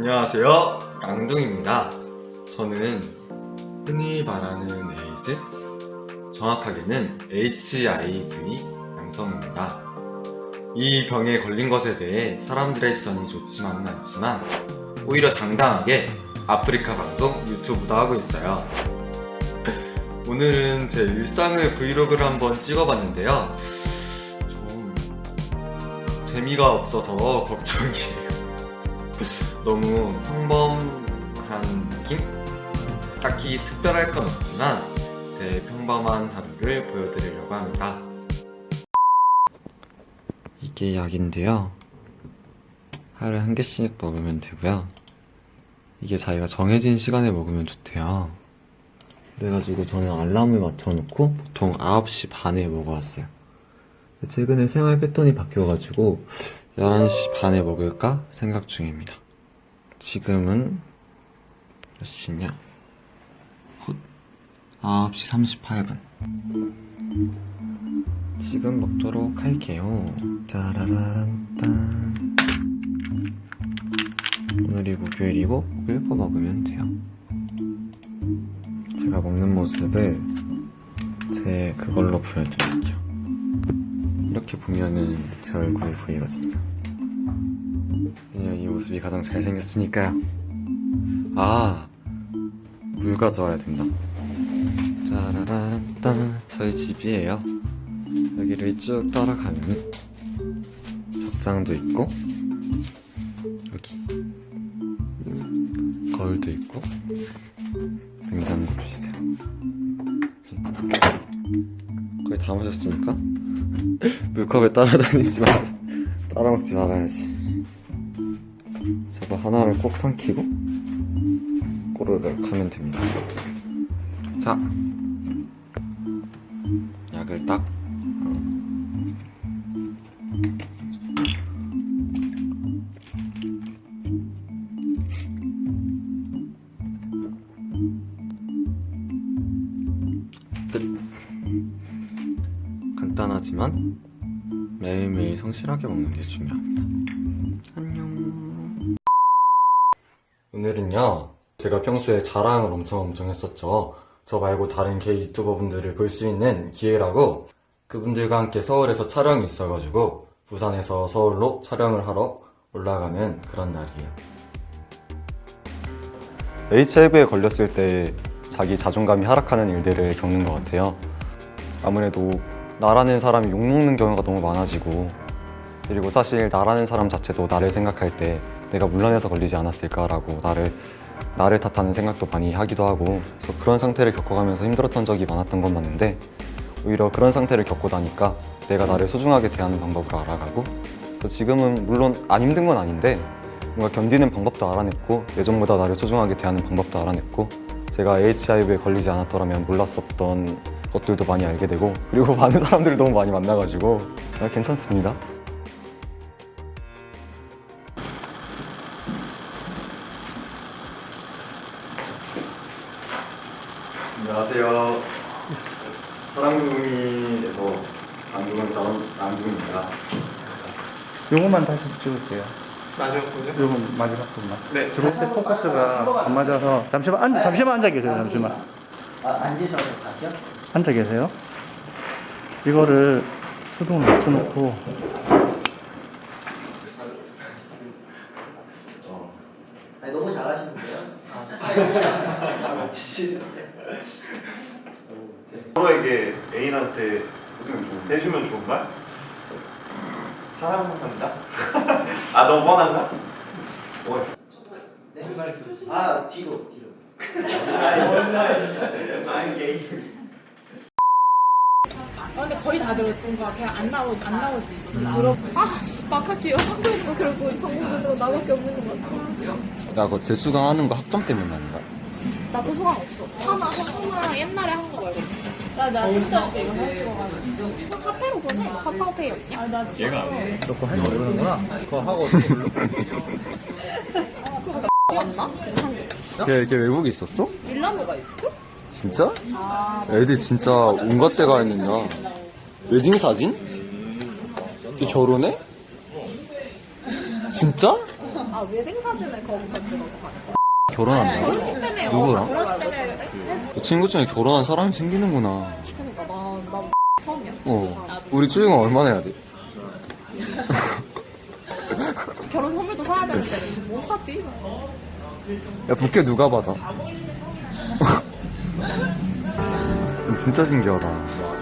안녕하세요. 양둥입니다. 저는 흔히 말하는 에이즈, 정확하게는 HIV 양성입니다. 이 병에 걸린 것에 대해 사람들의 시선이 좋지만은 않지만 오히려 당당하게 아프리카 방송 유튜브도 하고 있어요. 오늘은 제 일상을 브이로그를 한번 찍어봤는데요. 좀 재미가 없어서 걱정이에요. 너무 평범한 느낌? 딱히 특별할 건 없지만 제 평범한 하루를 보여드리려고 합니다. 이게 약인데요. 하루 에 한 개씩 먹으면 되고요. 이게 자기가 정해진 시간에 먹으면 좋대요. 그래가지고 저는 알람을 맞춰놓고 보통 9시 반에 먹어왔어요. 최근에 생활 패턴이 바뀌어가지고 11시 반에 먹을까 생각 중입니다. 지금은 몇 시냐? 헛 9시 38분. 지금 먹도록 할게요. 짜라란딴. 오늘이 목요일이고 목요일 거 먹으면 돼요. 제가 먹는 모습을 제 그걸로 보여드릴게요. 이렇게 보면은 제 얼굴이 보이거든요. 그냥 이 모습이 가장 잘생겼으니까요. 아, 물 가져와야 된다. 짜라란딴 저희 집이에요. 여기를 쭉 따라가면 벽장도 있고 여기 거울도 있고 냉장고도 있어요. 거의 다 마셨으니까 물컵에 따라다니지 마 따라먹지 말아야지. 하나를 꼭 삼키고 꼬르륵 하면 됩니다. 자, 약을 딱. 끝. 간단하지만 매일매일 성실하게 먹는 게 중요합니다. 안녕. 오늘은요, 제가 평소에 자랑을 엄청 엄청 했었죠. 저 말고 다른 개 유튜버 분들을 볼 수 있는 기회라고 그분들과 함께 서울에서 촬영이 있어가지고 부산에서 서울로 촬영을 하러 올라가는 그런 날이에요. HIV에 걸렸을 때 자기 자존감이 하락하는 일들을 겪는 것 같아요. 아무래도 나라는 사람이 욕먹는 경우가 너무 많아지고 그리고 사실 나라는 사람 자체도 나를 생각할 때 내가 물러내서 걸리지 않았을까라고 나를 나를 탓하는 생각도 많이 하기도 하고 그래서 그런 상태를 겪어가면서 힘들었던 적이 많았던 건 맞는데 오히려 그런 상태를 겪고 나니까 내가 나를 소중하게 대하는 방법을 알아가고 그래서 지금은 물론 안 힘든 건 아닌데 뭔가 견디는 방법도 알아냈고 예전보다 나를 소중하게 대하는 방법도 알아냈고 제가 HIV에 걸리지 않았더라면 몰랐었던 것들도 많이 알게 되고 그리고 많은 사람들을 너무 많이 만나가지고 아, 괜찮습니다. 안녕하세요. 사랑둥이에서 안둥은 다운 안둥입니다. 요거만 다시 찍을게요. 마지막 거죠? 요거 마지막 부분만. 네. 들어올 때 포커스가 안 맞아서 잠시만 앉, 잠시만 앉아 계세요. 잠시만 아, 앉으셔서 다시요? 앉아 계세요. 이거를 수동을 써놓고 아니, 너무 잘하시는데요? 아, 스타일이. 서로에게 애인한테 해주면 좋은, 해주면 좋은 말? 사랑한다? 아, 너 원한다? 뭐, 네? 아, 뒤로, 뒤로. I'm gay. 아, 근데 거의 다들 뭔가 그냥 안 나오 안 나오지. 그럼 아 씨, 막할게요. 한국도 그렇고 전국도 나밖에 없는 것 같아. 야, 그거 재수강 하는 거 학점 때문 아닌가? 나 재수강 없어. 하나 하나 옛날에 한 거 말고. 나나 진짜 때 이거 해가지고. 카페로 보내. 카카오페이 없냐? 아나 얘가 넣고 할줄 모르는구나. 그거 하고 맞나? 지금 한국. 걔, 걔 외국에 있었어? 밀라노가 있어? 진짜? 애들 진짜 온갖 데가 있는다. 웨딩 사진? 걔 결혼해? 진짜? 아 웨딩 사진을 거기서 찍어서 가는 결혼한다. 누구랑? 그 친구 중에 결혼한 사람이 생기는구나. 그러니까 나나 처음이야 어. 우리 쭈이가 얼마나 해야 돼? 결혼 선물도 사야 되는데 뭐 사지? 야, 부케 누가 받아? 진짜 신기하다.